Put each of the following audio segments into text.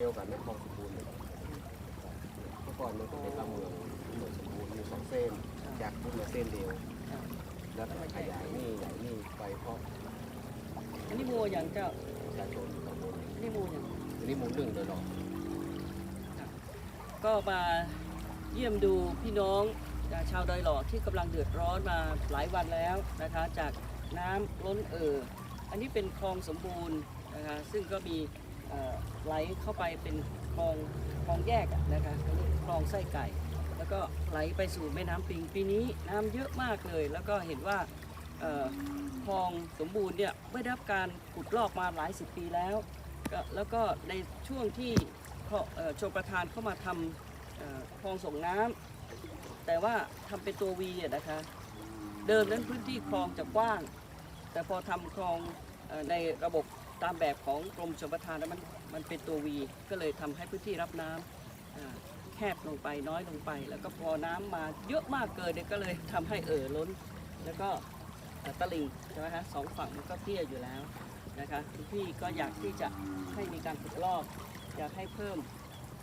เดียวกันในคลองสมบูรณ์เลยเมื่อก่อนมันก็เป็นลำเมืองเหมือนสมบูรณ์อยู่สองเส้นจากขึ้นมาเส้นเดียว แล้วขยายนี่ใหญ่นี่ไปเพราะอันนี้มัวอย่างเจ้าประชาชนสองคนอันนี้มัวอย่างอันนี้หมูหนึ่งเลยหรอกก็มาเยี่ยมดูพี่น้องชาวดอยหล่อที่กำลังเดือดร้อนมาหลายวันแล้วนะคะ จากน้ำล้นเอ่ออันนี้เป็นคลองสมบูรณ์นะคะซึ่งก็มีเอ่อ ไหลเข้าไปเป็นคลองคลองแยกนะคะเขาเรียกคลองไส้ไก่ แล้วก็ไหลไปสู่แม่น้ำปิงปีนี้น้ำเยอะมากเลย แล้วก็เห็นว่าคลองสมบูรณ์เนี่ยไม่ได้รับการขุดลอกมาหลายสิบปีแล้ว แล้วก็ในช่วงที่ชมประทานเข้ามาทำคลองส่งน้ำแต่ว่าทำเป็นตัววีนะคะเดิมนั้นพื้นที่คลองจะกว้าง แต่พอทำคลองในระบบ ตามแบบของกรมชลประทานแล้วมันมันเป็นตัววีก็เลยทำให้พื้นที่รับน้ำอ่าแคบลงไปน้อยลงไป แล้วก็พอน้ำมาเยอะมากเกินเนี่ยก็เลยทำให้เอ่อล้น แล้วก็ตลิ่งใช่ไหมคะสองฝั่งมันก็เตี้ยอยู่แล้วนะคะพี่ก็อยากที่จะให้มีการขุดลอก อยากให้เพิ่ม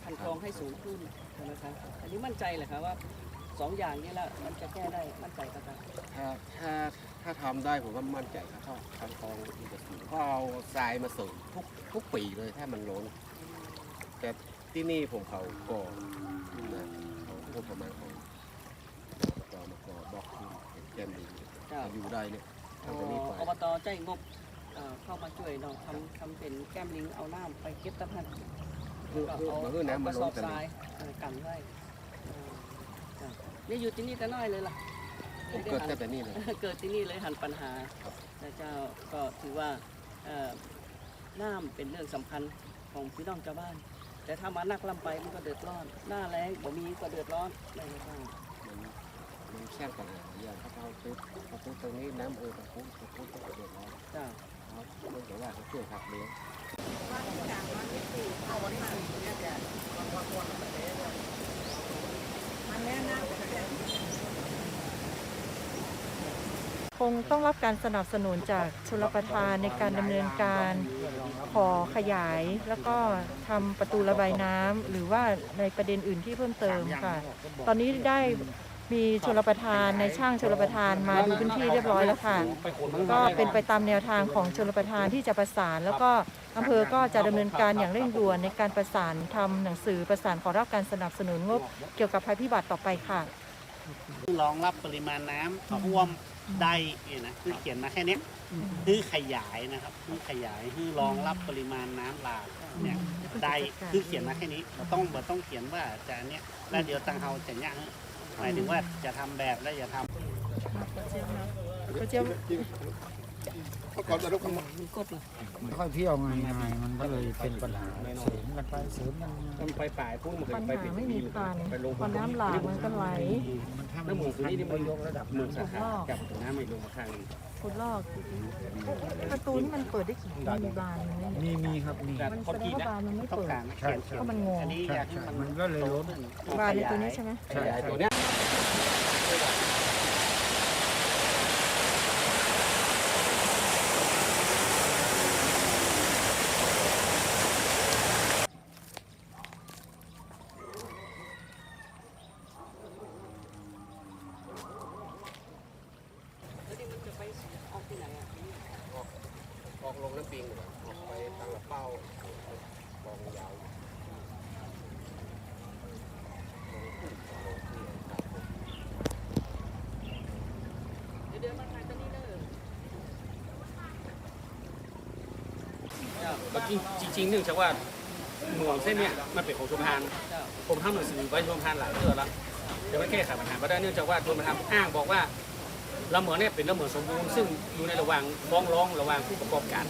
คันคลองให้สูงขึ้นใช่ไหมคะอันนี้มั่นใจเหรอคะว่าสองอย่างนี้แล้วมันจะแก้ได้มั่นใจกับการถ้าถ้าถ้าทำได้ผมก็มั่นใจครับถ้าทำคลอง เตอร์สูงก็เอาทรายมาเสริมทุกทุกปีเลยถ้ามันล้น แต่ที่นี่ผมเขาก่อนะเขาพวกประมาณของก่อมาก่อบอกขึ้นเป็นแก้มดีเจ้าอยู่ได้เนี่ยอ๋อทำตรงนี้ไปอบตใจงบเอ่อเข้ามาช่วยเราทำทำเป็นแก้มลิงเอาน้ำไปเก็บตะพันคือก็คือเอามันคือน้ำกมันระสล้อนบกันทรายเอ่อกันไว้เออจ้ะนี่อยู่ที่นี่แต่น้อยเลยล่ะ ผมเกิดแค่แต่นี่เลย เกิดที่นี่เลยหันปัญหาครับแต่เจ้าก็ถือว่าเอ่อ น้ำเป็นเรื่องสำคัญของพี่น้องชาวบ้าน แต่ถ้ามานักลำไปมันก็เดือดร้อน หน้าแรงบ่มีก็เดือดร้อนไม่ใช่บ้างมันมันแช่งปัญหาหลายอย่างถ้าเขาซื้อเขาซื้อตรงนี้น้ำเออตะพุ้ตะพุ้ตะพุ้เดือดร้อนจ้าเขาเนื่องว่าเขาช่วยขับเลี้ยงว่าที่การวันที่สี่เอาวันที่สี่เนี่ยแกวันวันวัน คงต้องรับการสนับสนุนจากชลประทานในการดำเนินการขอขยาย แล้วก็ทำประตูระบายน้ำหรือว่าในประเด็นอื่นที่เพิ่มเติมค่ะ ตอนนี้ได้มีชลประทานในช่างชลประทานมาดูพื้นที่เรียบร้อยแล้วค่ะ ก็เป็นไปตามแนวทางของชลประทานที่จะประสาน แล้วก็อำเภอก็จะดำเนินการอย่างเร่งด่วนในการประสานทำหนังสือประสานขอรับการสนับสนุนงบเกี่ยวกับภัยพิบัติต่อไปค่ะ รองรับปริมาณน้ำท่วมได้เนี่ยนะคือเขียนมาแค่นี้คือขยายนะครับคือขยายคือรองรับปริมาณน้ำหลากเนี่ยได้คือเขียนมาแค่นี้เราต้องเราต้องเขียนว่าจะอันเนี้ยแล้วเดี๋ยวตังเฮาจะย่าหมายถึงว่าจะทำแบบแล้วอย่าทำ ก็เจียวกดเลยไม่ค่อยเที่ยวง่ายๆมันก็เลยเป็นปัญหาเสริมกันไปเสริมกันมามันไปปลายพุ่งมันปัญไปหาไม่มีพันพอน้ำหลากมันก็ไหลมันถ้ามันหมูนคือนี่มันยกระดับเมืองสาขาลอกกับน้ำไม่ลงมาข้างนี้คุณลอกประตูนี่มันเปิดได้กี่มันมีบานไหมมีมีครับมีมันแสดงว่าบานมันไม่ต้องเปิดการเขียนเพราะมันงงอันนี้อยากให้มันก็เลยล้นบานในตัวนี้ใช่ไหมขยายตัวเนี้ย แล้วนี่มันจะไปออกที่ไหนอะ ออก ลงน้ำปิงเลยออกไปทางละเป้าบองยาวเดี๋ยวเดินมาทางตรงนี้เด้อเมื่อกี้จริงๆเนื่องจากว่าเมืองเส้นเนี้ยมันเป็นของชมพานผมทำหนังสือไว้ชมพานหลายเดือนแล้วแต่ไม่แก้ไขปัญหาไม่ได้เนื่องจากว่าชมพานอ้างบอกว่า ละเมือเนี่ยเป็นละเมือสมบูรณ์ซึ่งอยู่ในระหว่างฟ้องร้องระหว่างผู้ประกอบการ